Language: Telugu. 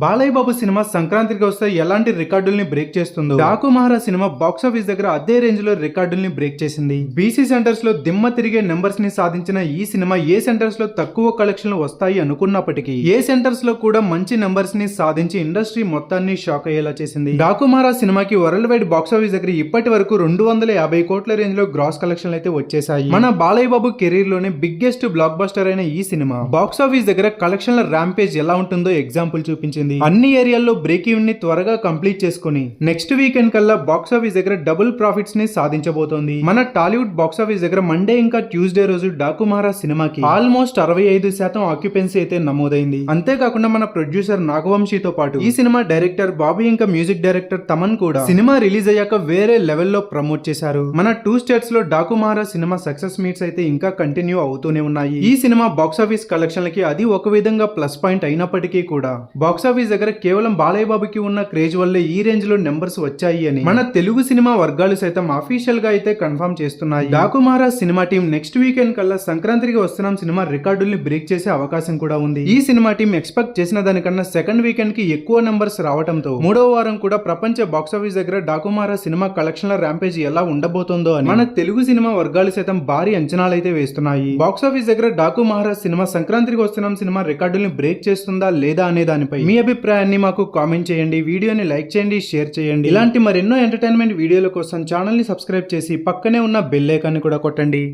బాలయ్య బాబు సినిమా సంక్రాంతికి వస్తే ఎలాంటి రికార్డుల్ని బ్రేక్ చేస్తుందో. డాకు మహారాజ్ సినిమా బాక్స్ ఆఫీస్ దగ్గర అదే రేంజ్లో రికార్డుల్ని బ్రేక్ చేసింది. బీసీ సెంటర్స్లో దిమ్మ తిరిగే నెంబర్స్ని సాధించిన ఈ సినిమా ఏ సెంటర్స్లో తక్కువ కలెక్షన్లు వస్తాయి అనుకున్నప్పటికీ ఏ సెంటర్స్లో కూడా మంచి నెంబర్స్ని సాధించి ఇండస్ట్రీ మొత్తాన్ని షాక్ అయ్యేలా చేసింది. డాకు మహారాజ్ సినిమాకి వరల్డ్ వైడ్ బాక్స్ ఆఫీస్ దగ్గర ఇప్పటి వరకు రెండు వందల యాభై కోట్ల రేంజ్లో గ్రాస్ కలెక్షన్లు అయితే వచ్చేసాయి మన బాలయ్య బాబు కెరీర్లోనే బిగ్గెస్ట్ బ్లాక్ బస్టర్ అయిన ఈ సినిమా. బాక్స్ ఆఫీస్ దగ్గర కలెక్షన్ల ర్యాంపేజ్ ఎలా ఉంటుందో ఎగ్జాంపుల్ చూపించింది అన్ని ఏరియాల్లో బ్రేక్ ఈవెన్ని త్వరగా కంప్లీట్ చేసుకుని నెక్స్ట్ వీకెండ్ కల్లా బాక్స్ ఆఫీస్ దగ్గర డబుల్ ప్రాఫిట్స్ని సాధించబోతోంది. మన టాలీవుడ్ బాక్స్ ఆఫీస్ దగ్గర మండే ఇంకా ట్యూస్డే రోజు డాకు మహారాజ్ సినిమాకి ఆల్మోస్ట్ అరవై ఐదు శాతం ఆక్యుపెన్సీ అయితే నమోదైంది. అంతేకాకుండా మన ప్రొడ్యూసర్ నాగవంశీతో పాటు ఈ సినిమా డైరెక్టర్ బాబీ ఇంకా మ్యూజిక్ డైరెక్టర్ తమన్ కూడా సినిమా రిలీజ్ అయ్యాక వేరే లెవెల్లో ప్రమోట్ చేశారు. మన టూ స్టేట్స్లో డాకు మహారాజ్ సినిమా సక్సెస్ మీట్స్ అయితే ఇంకా కంటిన్యూ అవుతూనే ఉన్నాయి. ఈ సినిమా బాక్స్ ఆఫీస్ కలెక్షన్లకి అది ఒక విధంగా ప్లస్ పాయింట్ అయినప్పటికీ కూడా బాక్స్ ఆఫీస్ దగ్గర కేవలం బాలయ్య బాబుకి ఉన్న క్రేజ్ వల్లే ఈ రేంజ్లో నెంబర్స్ వచ్చాయి అని. మన తెలుగు సినిమా వర్గాలు సైతం అఫీషియల్గా అయితే కన్ఫర్మ్ చేస్తున్నాయి. డాకు మహారాజ్ సినిమా టీం నెక్స్ట్ వీకెండ్ కల్లా సంక్రాంతికి వస్తున్నాం సినిమా రికార్డుల్ని బ్రేక్ చేసే అవకాశం కూడా ఉంది. ఈ సినిమా టీం ఎక్స్పెక్ట్ చేసిన దానికన్నా సెకండ్ వీకెండ్కి ఎక్కువ నెంబర్స్ రావడంతో మూడో వారం కూడా ప్రపంచ బాక్స్ ఆఫీస్ దగ్గర డాకు మహారాజ్ సినిమా కలెక్షన్ల ర్యాంపేజ్ ఎలా ఉండబోతోందో అని. మన తెలుగు సినిమా వర్గాలు సైతం భారీ అంచనాలు అయితే వేస్తున్నాయి. బాక్స్ ఆఫీస్ దగ్గర డాకు మహారాజ్ సినిమా సంక్రాంతికి వస్తున్నాం సినిమా రికార్డుల్ని బ్రేక్ చేస్తుందా లేదా అనే దానిపై మీ అభిప్రాయాన్ని మాకు కామెంట్ చేయండి వీడియోని లైక్ చేయండి షేర్ చేయండి. ఇలాంటి మరెన్నో ఎంటర్టైన్మెంట్ వీడియోల కోసం ఛానల్ని సబ్స్క్రైబ్ చేసి పక్కనే ఉన్న బెల్ ఐకాన్ని కూడా కొట్టండి.